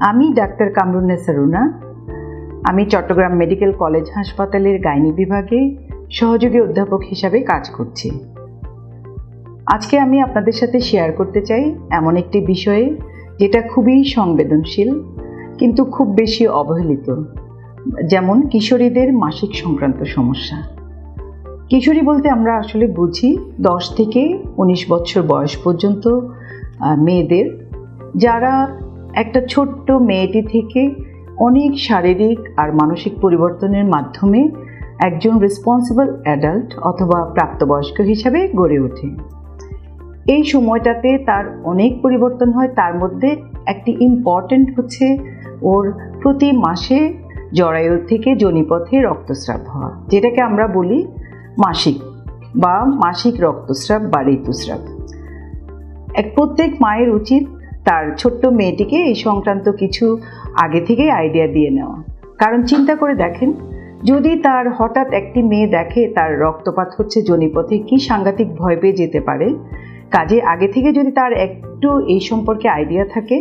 আমি ডাক্তার কামরুন্নেসা রুনা। আমি Chattogram medical college হাসপাতালের গাইনি বিভাগে সহযোগী অধ্যাপক হিসাবে কাজ করছি। আজকে আমি আপনাদের সাথে শেয়ার করতে চাই এমন একটি বিষয়ে যেটা খুবই সংবেদনশীল, কিন্তু খুব বেশি অবহেলিত, যেমন কিশোরীদের মাসিক সংক্রান্ত সমস্যা। কিশোরী বলতে আমরা আসলে বুঝি দশ থেকে উনিশ বছর বয়স পর্যন্ত মেয়েদের, যারা একটা ছোট্ট মেয়েটি থেকে অনেক শারীরিক আর মানসিক পরিবর্তনের মাধ্যমে একজন রেসপন্সিবল অ্যাডাল্ট অথবা প্রাপ্তবয়স্ক হিসাবে গড়ে ওঠে। এই সময়টাতে তার অনেক পরিবর্তন হয়। তার মধ্যে একটি ইম্পর্ট্যান্ট হচ্ছে ওর প্রতি মাসে জরায়ু থেকে জনিপথে রক্তস্রাব হওয়া, যেটাকে আমরা বলি মাসিক বা মাসিক রক্তস্রাব বা ঋতুস্রাব। এক প্রত্যেক মায়ের উচিত তার ছোট্ট মেয়েটিকে এই সংক্রান্ত কিছু আগে থেকেই আইডিয়া দিয়ে নেওয়া। কারণ চিন্তা করে দেখেন, যদি তার হঠাৎ একটি মেয়ে দেখে তার রক্তপাত হচ্ছে জনিপথে, কি সাংঘাতিক ভয় পেয়ে যেতে পারে? কাজে আগে থেকে যদি তার একটু এই সম্পর্কে আইডিয়া থাকে,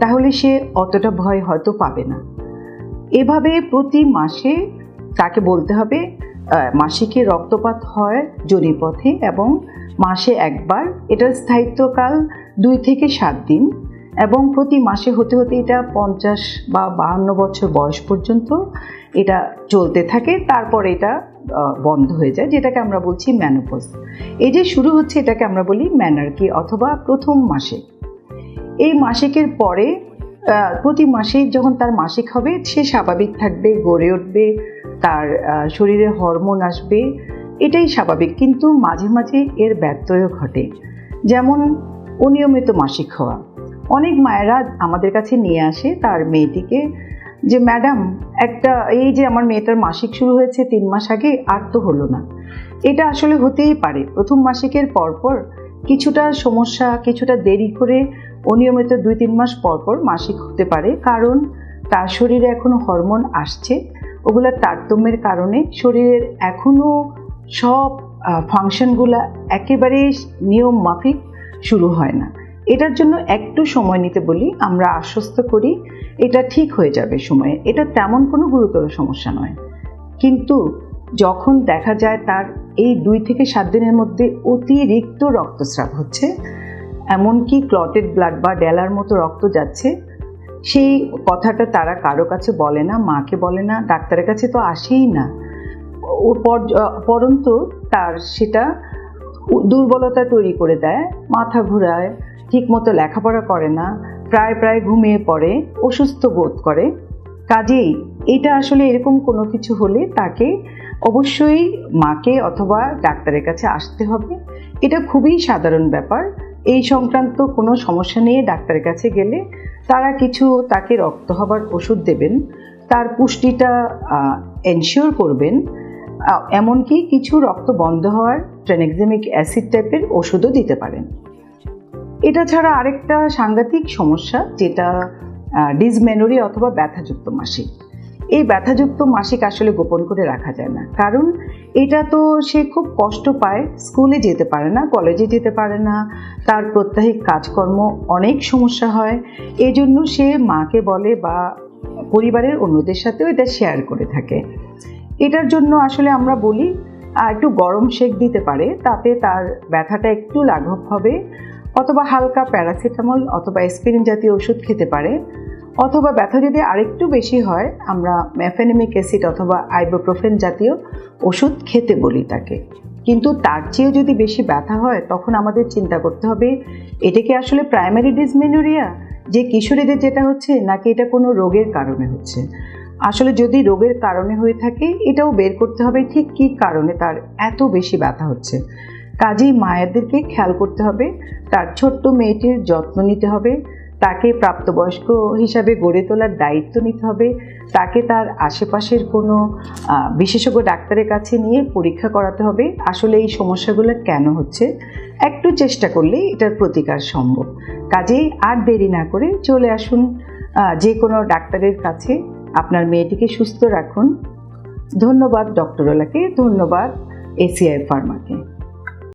তাহলে সে অতটা ভয় হয়তো পাবে না। এভাবে প্রতি মাসে তাকে বলতে হবে মাসিকে রক্তপাত হয় জনিপথে এবং মাসে একবার, এটার স্থায়িত্বকাল দুই থেকে সাত দিন। এবং প্রতি মাসে হতে হতে এটা পঞ্চাশ বা বাহান্ন বছর বয়স পর্যন্ত এটা চলতে থাকে। তারপর এটা বন্ধ হয়ে যায়, যেটাকে আমরা বলছি ম্যানোপজ এই যে শুরু হচ্ছে এটাকে আমরা বলি ম্যানার্কি অথবা প্রথম মাসে। এই মাসিকের পরে প্রতি মাসেই যখন তার মাসিক হবে, সে স্বাভাবিক থাকবে, গড়ে উঠবে, তার শরীরে হরমোন আসবে, এটাই স্বাভাবিক। কিন্তু মাঝে মাঝে এর ব্যত্যয় ঘটে। যেমন অনিয়মিত মাসিক হওয়া। অনেক মায়েরা আমাদের কাছে নিয়ে আসে তার মেয়েটিকে যে, ম্যাডাম, একটা, এই যে আমার মেয়েটার মাসিক শুরু হয়েছে তিন মাস আগে, আর তো হলো না। এটা আসলে হতেই পারে। প্রথম মাসিকের পরপর কিছুটা সমস্যা, কিছুটা দেরি করে অনিয়মিত দুই, তিন মাস পর পর মাসিক হতে পারে কারণ তার শরীরে এখনও হরমোন আসছে। ওগুলোর তারতম্যের কারণে শরীরের এখনও সব ফাংশনগুলো একেবারে নিয়ম মাফিক শুরু হয় না। এটার জন্য একটু সময় নিতে বলি, আমরা আশ্বস্ত করি এটা ঠিক হয়ে যাবে সময়ে। এটা তেমন কোনো গুরুতর সমস্যা নয়। কিন্তু যখন দেখা যায় তার এই দুই থেকে সাত দিনের মধ্যে অতিরিক্ত রক্তস্রাব হচ্ছে, এমনকি ক্লটেড ব্লাড বা ডেলার মতো রক্ত যাচ্ছে, সেই কথাটা তারা কারও কাছে বলে না, মাকে বলে না, ডাক্তারের কাছে তো আসেই না। পরন্ত তার সেটা দুর্বলতা তৈরি করে দেয়, মাথা ঘুরায় ঠিকমতো লেখাপড়া করে না, প্রায় প্রায় ঘুমিয়ে পড়ে, অসুস্থ বোধ করে। কাজেই এটা আসলে এরকম কোনো কিছু হলে তাকে অবশ্যই মাকে অথবা ডাক্তারের কাছে আসতে হবে। এটা খুবই সাধারণ ব্যাপার। এই সংক্রান্ত কোনো সমস্যা নিয়ে ডাক্তারের কাছে গেলে তারা কিছু তাকে রক্ত হবার ওষুধ দেবেন, তার পুষ্টিটা এনশিওর করবেন। এমনকি কিছু রক্ত বন্ধ হওয়ার ট্রেনেক্সেমিক অ্যাসিড টাইপের ওষুধও দিতে পারেন। এটা ছাড়া আরেকটা সাংঘাতিক সমস্যা, যেটা ডিসমেনোরি অথবা ব্যথাযুক্ত মাসিক। এই ব্যথাযুক্ত মাসিক আসলে গোপন করে রাখা যায় না। কারণ এটা তো সে খুব কষ্ট পায়, স্কুলে যেতে পারে না, কলেজে যেতে পারে না, তার প্রত্যাহিক কাজকর্ম অনেক সমস্যা হয়। এজন্য সে মাকে বলে বা পরিবারের অন্যদের সাথেও এটা শেয়ার করে থাকে। এটার জন্য আসলে আমরা বলি একটু গরম শেক দিতে পারে, তাতে তার ব্যথাটা একটু লাঘব হবে। অথবা হালকা প্যারাসিটামল অথবা অ্যাসপিরিন জাতীয় ওষুধ খেতে পারে, অথবা ব্যথা যদি আরেকটু বেশি হয়, আমরা ম্যাফেনেমিক অ্যাসিড অথবা আইবোপ্রোফেন জাতীয় ওষুধ খেতে বলি তাকে। কিন্তু তার চেয়েও যদি বেশি ব্যথা হয়, তখন আমাদের চিন্তা করতে হবে, এটা কি আসলে প্রাইমারি ডিসমেনোরিয়া? যে কিশোরীদের যেটা হচ্ছে, নাকি এটা কোনো রোগের কারণে হচ্ছে? আসলে যদি রোগের কারণে হয়ে থাকে, এটাও বের করতে হবে ঠিক কী কারণে তার এত বেশি ব্যথা হচ্ছে। কাজেই মায়েদেরকে খেয়াল করতে হবে, তার ছোট্ট মেয়েটির যত্ন নিতে হবে, তাকে প্রাপ্তবয়স্ক হিসাবে গড়ে তোলার দায়িত্ব নিতে হবে, তাকে তার আশেপাশের কোনো বিশেষজ্ঞ ডাক্তারের কাছে নিয়ে পরীক্ষা করাতে হবে। আসলে এই সমস্যাগুলো কেন হচ্ছে? একটু চেষ্টা করলেই এটার প্রতিকার সম্ভব। কাজেই আর দেরি না করে চলে আসুন যে কোনো ডাক্তারের কাছে। আপনার মেয়েটিকে সুস্থ রাখুন। ধন্যবাদ ডক্টরওয়ালাকে, ধন্যবাদ এসিআই ফার্মাকে।